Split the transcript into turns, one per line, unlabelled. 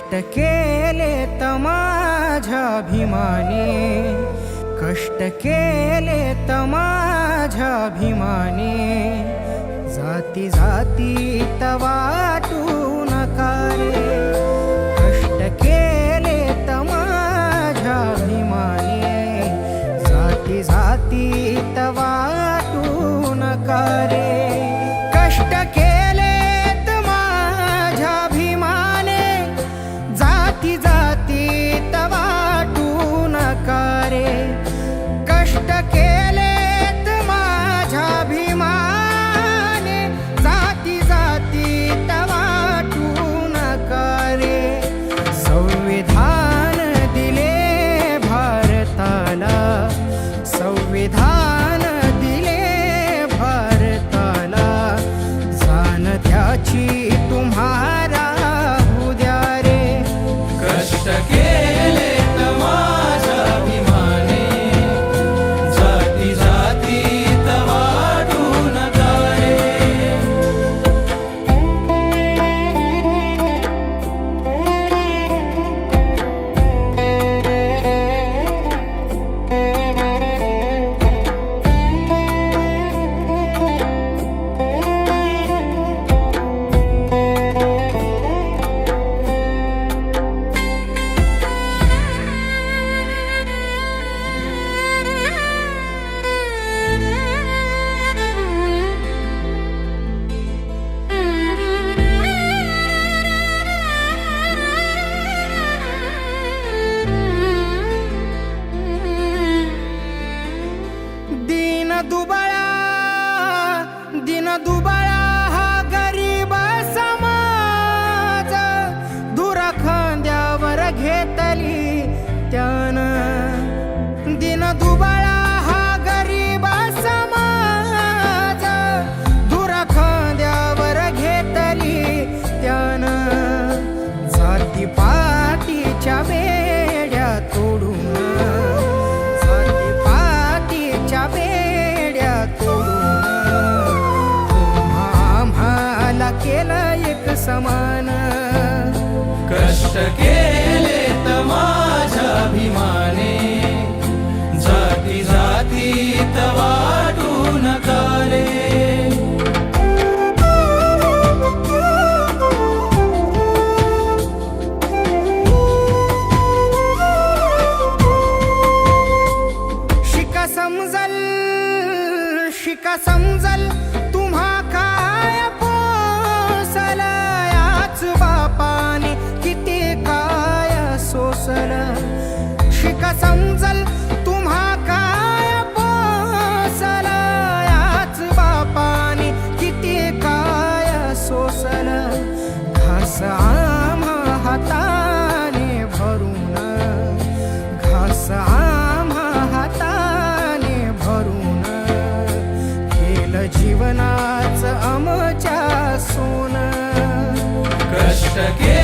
कष्ट केले त माझ्या कष्ट केले त माझ्या अभिमाने. जाती जाती तवाटू नका रे कष्ट केले त माझ्या जाती जाती तवाटू नका रे कष्ट केले संविधान दिले भारताला. सानध्याची तुम्हारा तुम्हाला उद्या रे
कष्ट के
दिन दुबळा दिन दुबळा केलेत केले
माझ्या अभिमाने जाती जाती तवाटू नका
शिका समजल शिका समजल. समजल तुम्हा काय पोसल याच बापाने? किती काय सोसल घास आम्हा हाताने भरून. घास आम्हा हाताने भरून. केलं जीवनाच आमच्या सोन.
कष्ट केले